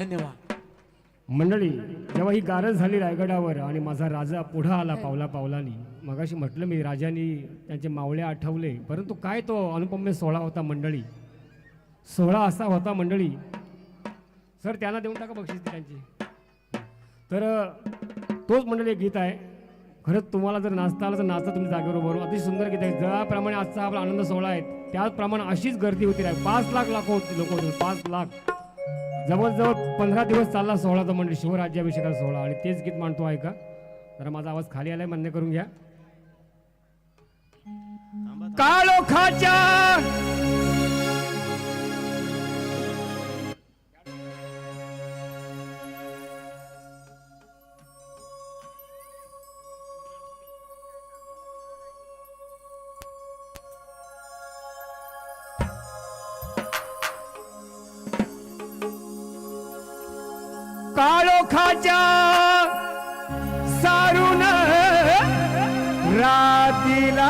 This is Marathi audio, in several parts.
धन्यवाद. मंडळी जेव्हा ही गारज झाली रायगडावर आणि माझा राजा पुढं आला पावला पावलानी मगाशी म्हटलं मी राजानी त्यांचे मावळे आठवले परंतु काय तो अनुपम्य सोहळा होता मंडळी? सोहळा असा होता मंडळी सर त्यांना देऊन टाका बक्षीस त्यांची. तर तोच मंडळी एक गीत आहे. खरंच तुम्हाला जर नाचता आलं तर नाचता तुम्ही जागेवर उभं अतिशय सुंदर गीत आहे. ज्याप्रमाणे आजचा आपला आनंद सोहळा आहे त्याचप्रमाणे अशीच गर्दी होती राय पाच लाख लाख होती लोक होते पाच लाख. जवळजवळ पंधरा दिवस चालला सोहळा तो म्हणजे शिवराज्याभिषेकाचा सोहळा. आणि तेच गीत मांडतो ऐका जरा माझा आवाज खाली आलाय मान्य करून घ्या. काळोखाच्या काळोखाच्या सारून रातीला.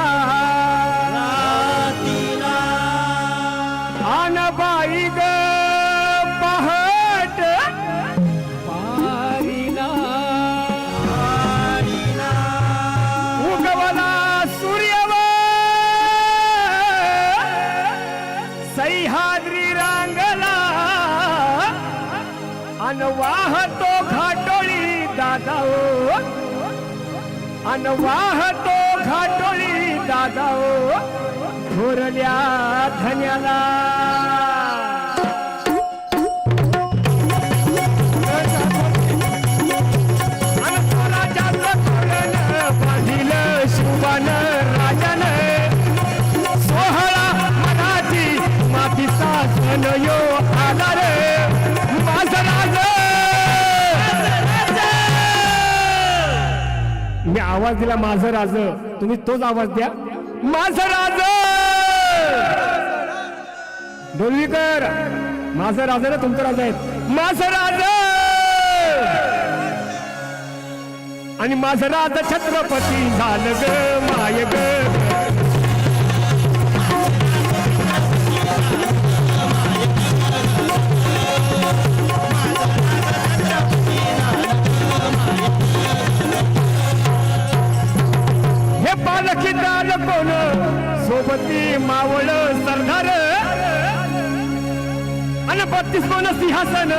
आन बाई ग पहाट. पारीला उगवला सूर्यव. सह्याद्री अन वाहतो घाटोळी दादा ओ अन वाहतो घाटोळी दादा हो. ओ थोरल्या धन्याला. सोहळा मनाची मातीचा सण यो आला रे मी आवाज दिला माझं राज. तुम्ही तोच आवाज द्या. माझं राज! डोलवीकर माझं राजा ना तुमचं राजा आहे माझं राज! आणि माझं राज छत्रपती झालं ग माय ग. बत्तीस कोण सिंहासन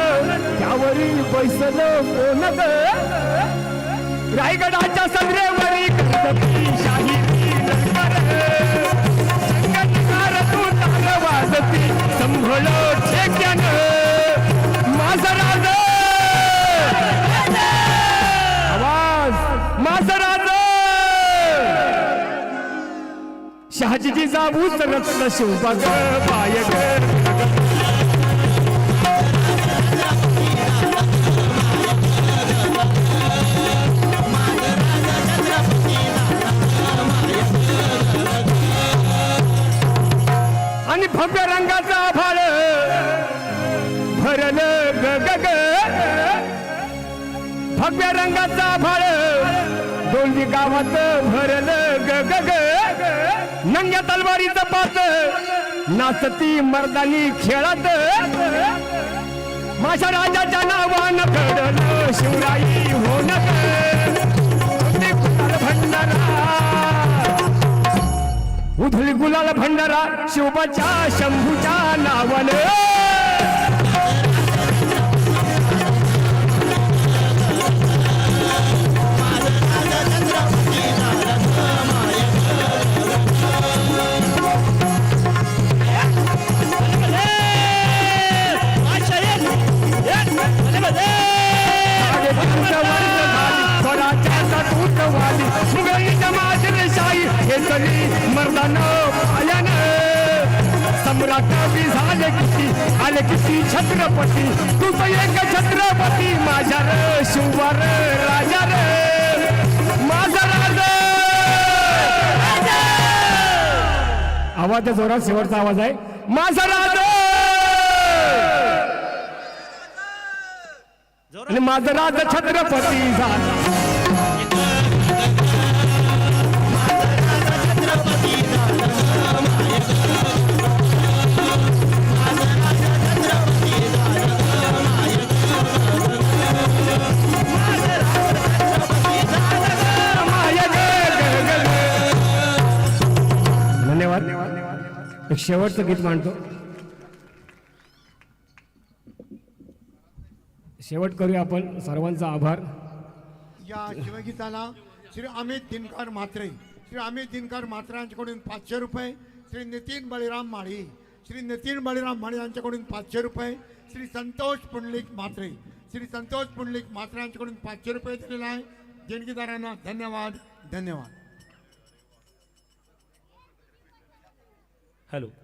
त्यावरील बैसल कोण ग रायगडाच्या संद्रेवरी कर्तबी शाही संगतकार तू ताल वाजती. संभळ ठेक्यानं माझा आवाज. माझा शहाजीची जाबूच रत्न शिवबाग. भव्य रंगाचा आभाळ. भरल गग भव्य रंगाचा आभाळ. दोन्ही गावात भरल गग नंग्या तलवारीचं पात नाचती मर्दानी खेळत. माझ्या राजाच्या नावानं घडलं शिवराई होण. उधळी गुलाल भंडारा शिवबाच्या शंभूच्या नावानं. दूतवादी चली माजरेशाही हे मर्दानं पायानं सम्राट बी झाले किती आले किती छत्रपती? तुझं एक छत्रपती माझ्या र शिववार राजा रे माझा राजा. आवाज जोरात शेवटचा आवाज आहे. माझा राजा. आणि माझा राजा छत्रपती झाला. एक शेवटचं गीत मांडतो. शेवट करूया आपण सर्वांचा आभार. या शिवगीताला श्री अमित दिनकर म्हात्रे श्री अमित दिनकर म्हात्रे यांच्याकडून पाचशे रुपये श्री नितीन बळीराम माळी श्री नितीन बळीराम माळी यांच्याकडून पाचशे रुपये श्री संतोष पुंडलिक म्हात्रे श्री संतोष पुंडलिक म्हात्रे यांच्याकडून पाचशे रुपये दिलेला आहे. देणगीदारांना धन्यवाद धन्यवाद. Hello.